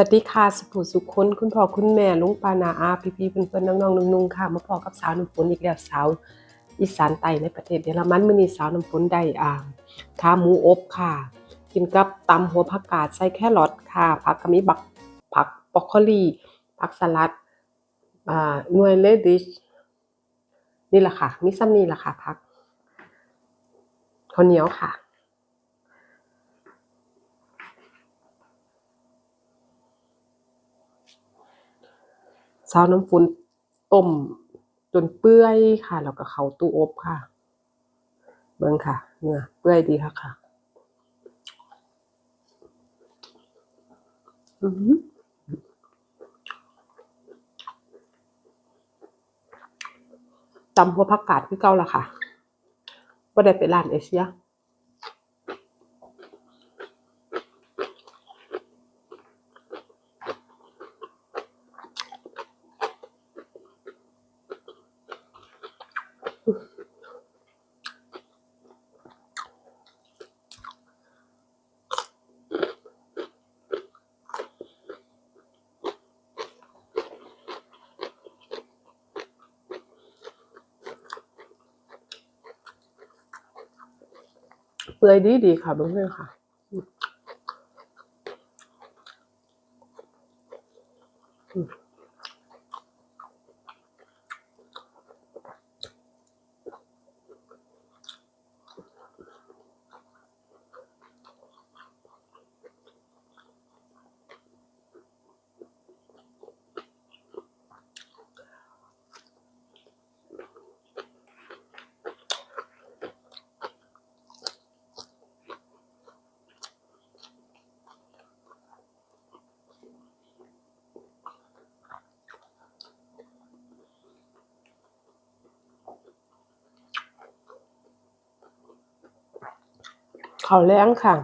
วัสดีค่ะสุภูสุขคนคุณพ่อคุณแม่ลุงปานาอาพี่พี่ๆเพื่อนๆน้องๆนุ่งๆค่ะ มาพอกับสาวน้ำฝนอีกแล้วสาวอีสานใต้ในประเทศเยอรมันมือนี้สาวน้ำฝนได้อ่าขาหมูอบค่ะ กินกับตำหัวผักกาดใส่แครอทค่ะผักก็มีบักผักบรอกโคลีผักสลัดอ่าหน่วยเลดิชนี่แหละค่ะ มีซ้ำนี่แหละค่ะผักข้าวเหนียวค่ะ ซาวน้ำฝนต้มจนเปื่อยค่ะแล้วก็เข้าตู้อบค่ะ เบิ่งค่ะ เนื้อเปื่อยดีค่ะค่ะอือตำหัวผักกาดคือเก่าละค่ะบ่ได้ไปร้านเอเชีย เปื่อยดีดีค่ะเพื่อนๆค่ะ เขาวแรงค่ะ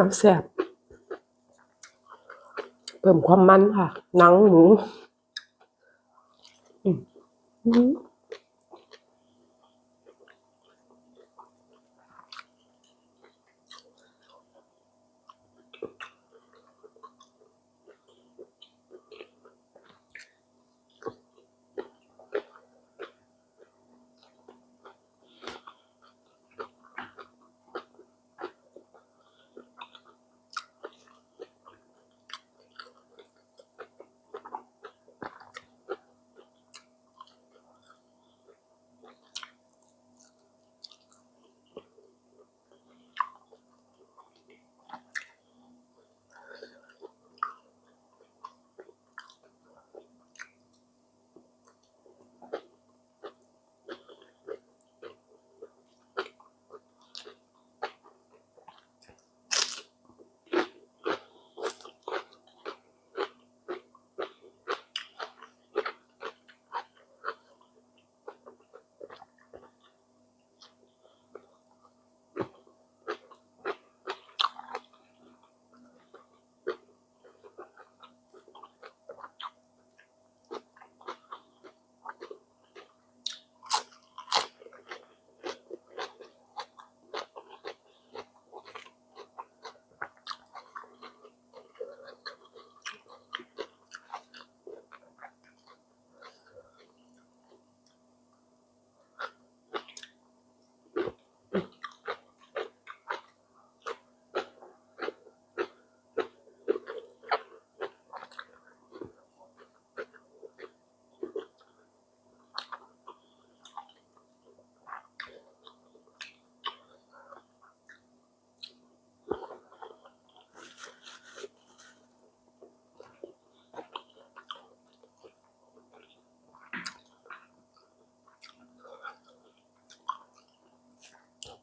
น้ำแซ่บเพิ่มความมันค่ะ หนังหมู อืม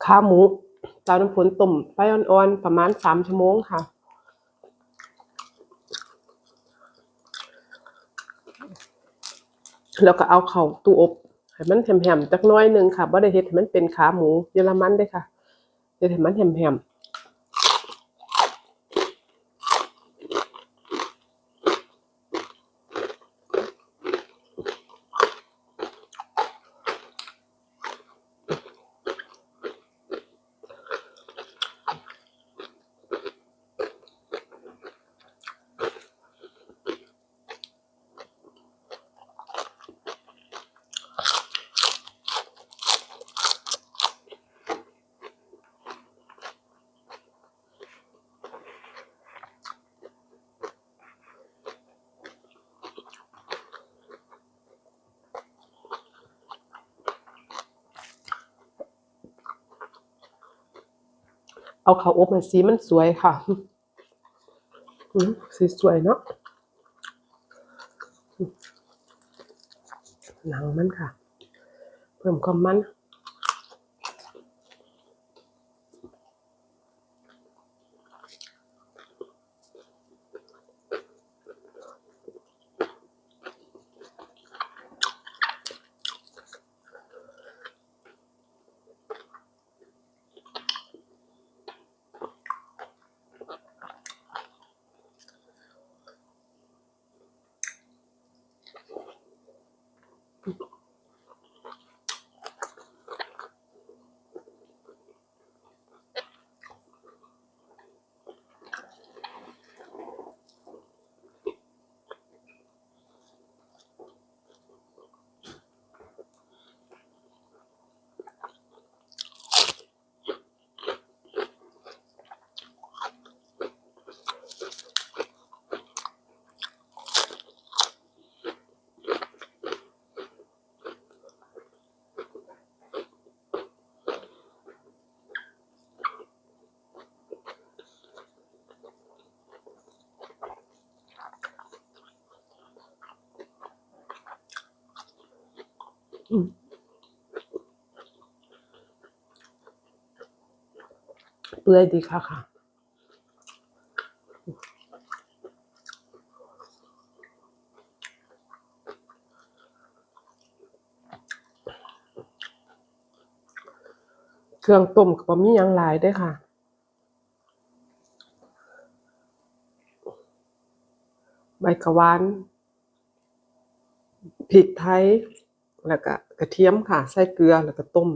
ขาหมูตาน้ำฝนต้มไฟอ่อนๆ ประมาณสามชั่วโมงค่ะ แล้วก็เอาเข่าตู้อบให้มันแหมๆจักน้อยหนึ่งค่ะบ่ได้เห็ดให้มันเป็นขาหมูเยอรมันได้ค่ะเห็ดให้มันแหมๆ เอาเขาอบมาสีมันสวยค่ะสีสวยเนาะหนังมันค่ะ เพิ่มความมัน เปื่อยดีค่ะค่ะเครื่องต้มก็บ่มีหยังหลายเด้ค่ะ ใบกะวานพริกไทย แล้วก็กระเทียมค่ะ ใส่เกลือแล้วก็ต้ม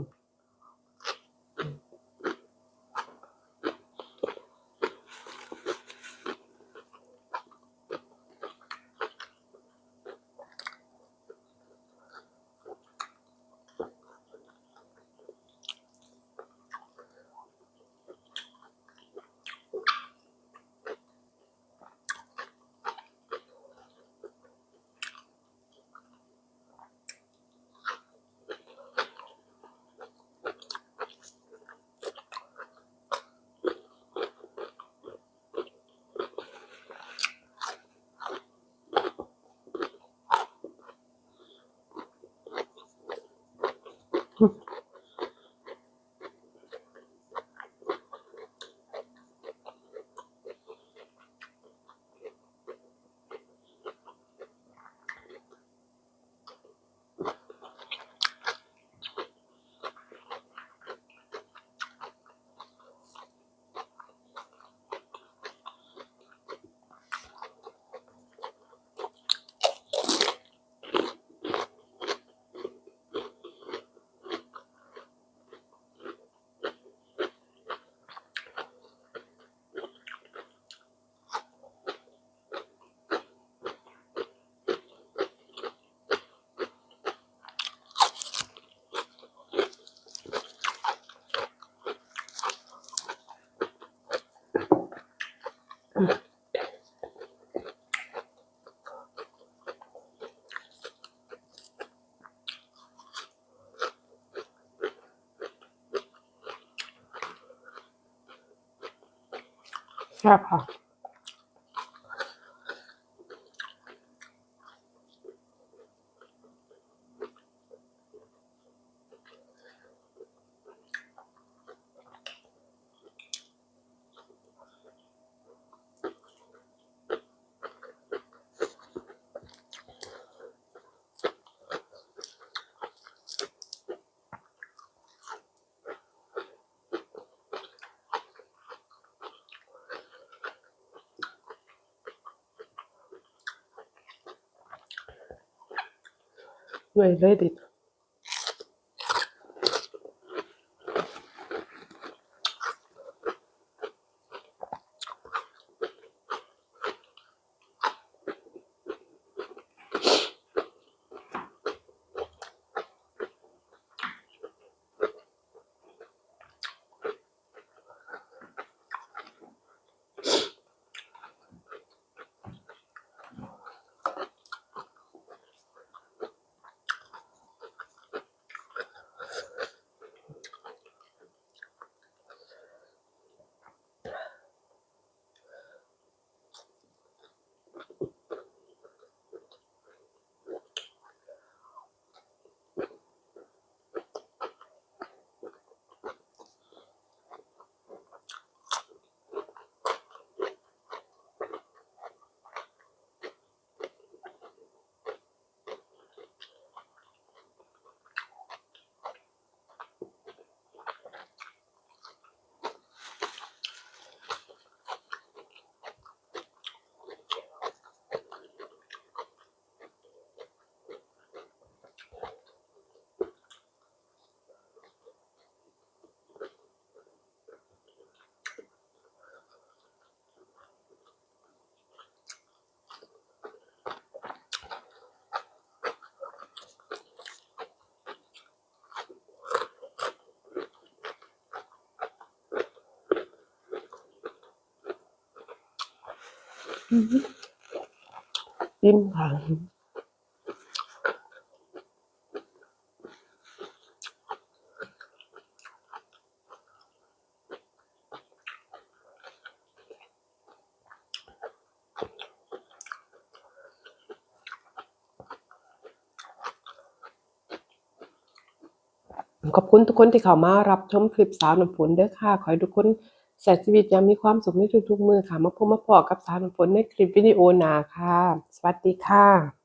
แซ่ บค่ะ หน่วยเลยดิยิ้มค่ะขอบคุณทุกคนที่เข้ามารับชมคลิปสาวน้ำฝนเด้อค่ะ ขอให้ทุกคน ใช้ชีวิตยังมีความสุขในทุกๆมือค่ะ มาพบมาพอกับสาวน้ำฝนในคลิปวิดีโอหนาค่ะ สวัสดีค่ะ